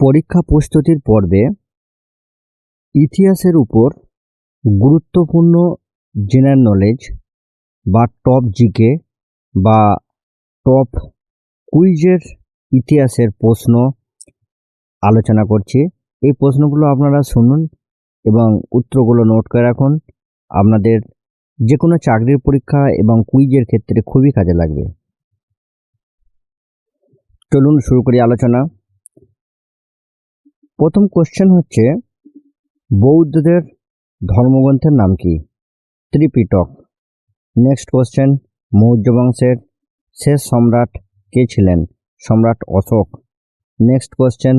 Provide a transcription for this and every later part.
পরীক্ষা প্রস্তুতির পর্বে ইতিহাসের উপর গুরুত্বপূর্ণ জেনারেল নলেজ বা টপ জিকে বা টপ কুইজের ইতিহাসের প্রশ্ন আলোচনা করছি। এই প্রশ্নগুলো আপনারা শুনুন এবং উত্তরগুলো নোট করে রাখুন। আপনাদের যে কোনো চাকরির পরীক্ষা এবং কুইজের ক্ষেত্রে খুবই কাজে লাগবে। চলুন শুরু করি আলোচনা। প্রথম কোশ্চেন হচ্ছে, বৌদ্ধদের ধর্মগ্রন্থের নাম কি? ত্রিপিটক। নেক্সট কোশ্চেন মৌর্য বংশের শেষ সম্রাট কে ছিলেন? সম্রাট অশোক। নেক্সট কোশ্চেন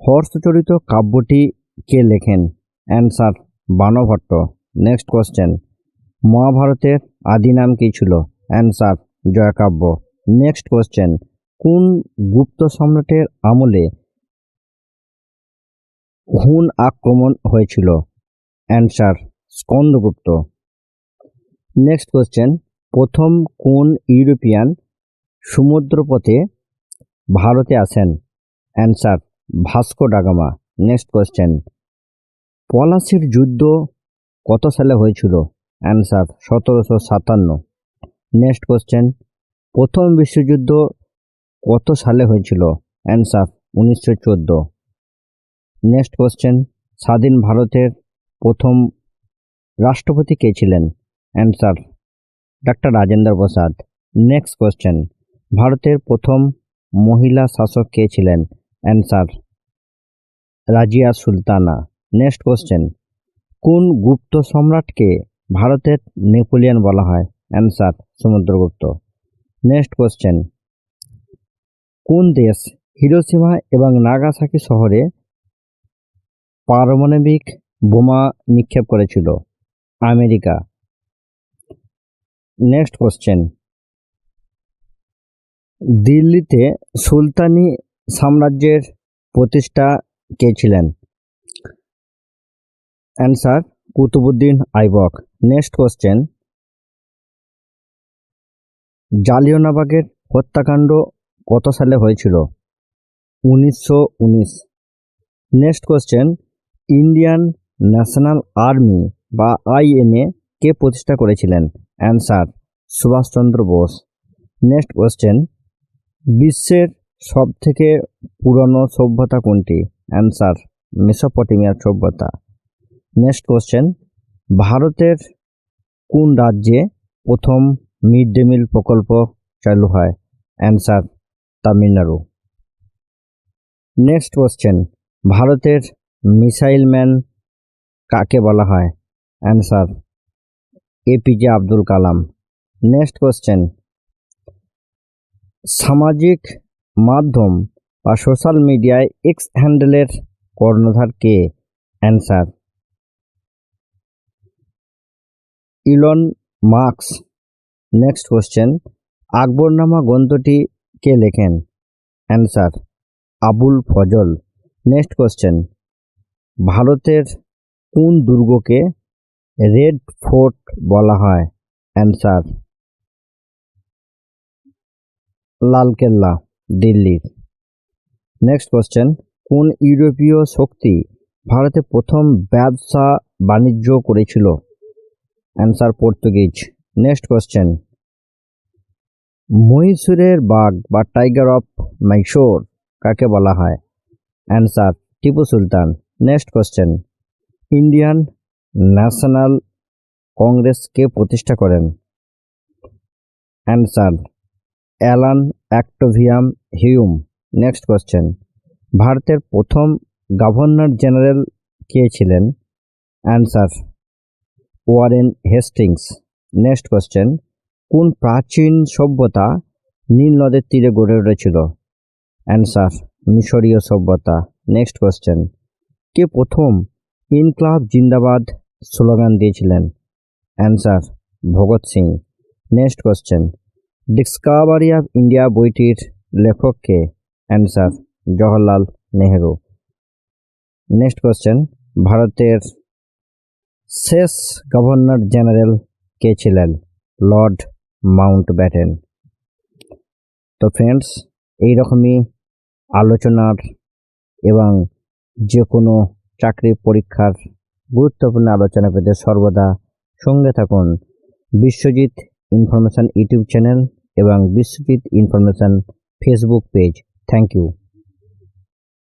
হর্ষচরিত কাব্যটি কে লেখেন? অ্যান্সার বানভট্ট। নেক্সট কোশ্চেন মহাভারতের আদি নাম কী ছিল? অ্যান্সার জয়কাব্য। নেক্সট কোশ্চেন কোন গুপ্ত সম্রাটের আমলে হুন আক্রমণ হয়েছিল। অ্যান্সার স্কন্দগুপ্ত নেক্সট কোশ্চেন প্রথম কোন ইউরোপিয়ান সমুদ্রপথে ভারতে আসেন? Answer Vasco da Gama next question পলাশির যুদ্ধ কত সালে হয়েছিল? অ্যান্সার সতেরোশো সাতান্ন। নেক্সট কোশ্চেন প্রথম বিশ্বযুদ্ধ কত সালে হয়েছিল? অ্যান্সার উনিশশো চোদ্দ। নেক্সট কোশ্চেন, স্বাধীন ভারতের প্রথম রাষ্ট্রপতি কে ছিলেন? Answer, doctor Rajendra Prasad. Next question, ভারতের প্রথম মহিলা শাসক কে ছিলেন? Answer, Razia Sultana. Next question, কোন গুপ্ত সম্রাটকে ভারতের নেপোলিয়ান বলা হয়? অ্যান্সার সমুদ্রগুপ্ত নেক্সট কোশ্চেন, কোন দেশ হিরোসীমা এবং নাগাসাকি শহরে পারমাণবিক বোমা নিক্ষেপ করেছিল আমেরিকা। নেক্সট কোশ্চেন দিল্লিতে সুলতানি সাম্রাজ্যের প্রতিষ্ঠা কে ছিলেন? Answer Qutubuddin Aibak. Next question জালিয়ানবাগের হত্যাকাণ্ড কত সালে হয়েছিল? উনিশশো উনিশ। Next question Indian National Army বা আইএনএ কে প্রতিষ্ঠা করেছিলেন? Answer Subhash Chandra Bose. Next question. বিশ্বের সবথেকে পুরনো সভ্যতা কোনটি? অ্যান্সার মেসোপটেমিয়ার সভ্যতা। নেক্সট কোশ্চেন ভারতের কোন রাজ্যে প্রথম মিড ডে মিল প্রকল্প চালু হয়? অ্যান্সার তামিলনাড়ু। Next question. ভারতের মিসাইল ম্যান কাকে বলা হয়? Answer, APJ Abdul Kalam. Next question. সামাজিক মাধ্যম বা সোশ্যাল মিডিয়ায় এক্স হ্যান্ডেলের কর্ণধার কে? Answer, Elon Musk next question. Akbarnama গ্রন্থটি কে লেখেন? Answer, Abul Fazl. Next question. ভারতের কোন দুর্গকে রেড ফোর্ট বলা হয়? অ্যান্সার, লালকেল্লা দিল্লির নেক্সট কোশ্চেন, কোন ইউরোপীয় শক্তি ভারতে প্রথম ব্যবসা বাণিজ্য করেছিল? Answer, Portuguese. নেক্সট কোশ্চেন, মহীশূরের বাঘ বা টাইগার অফ মাইশোর কাকে বলা হয়? Answer, Tipu Sultan. Next question Indian National Congress কে প্রতিষ্ঠা করেন? Answer Allan Octavian Hume next question ভারতের প্রথম গভর্নর জেনারেল কে ছিলেন? Answer Warren Hastings next question কোন প্রাচীন সভ্যতা নীল নদের তীরে গড়ে উঠেছিল? অ্যান্সার মিশরীয় সভ্যতা। নেক্সট কোশ্চেন কে প্রথম ইনক্লাব জিন্দাবাদ স্লোগান দিয়েছিলেন? Answer, Bhagat Singh. Next question. Discovery of India বইটির লেখককে answer, Jawaharlal Nehru. Next question. ভারতের শেষ গভর্নর জেনারেল কে ছিলেন? লর্ড মাউন্ট ব্যাটেন তো ফ্রেন্ডস এইরকমই আলোচনার এবং যে কোনো চাকরি পরীক্ষার গুরুত্বপূর্ণ আলোচনা পেতে সর্বদা সঙ্গে থাকুন। বিশ্বজিৎ ইনফরমেশান ইউটিউব চ্যানেল এবং Biswajit information Facebook page. Thank you.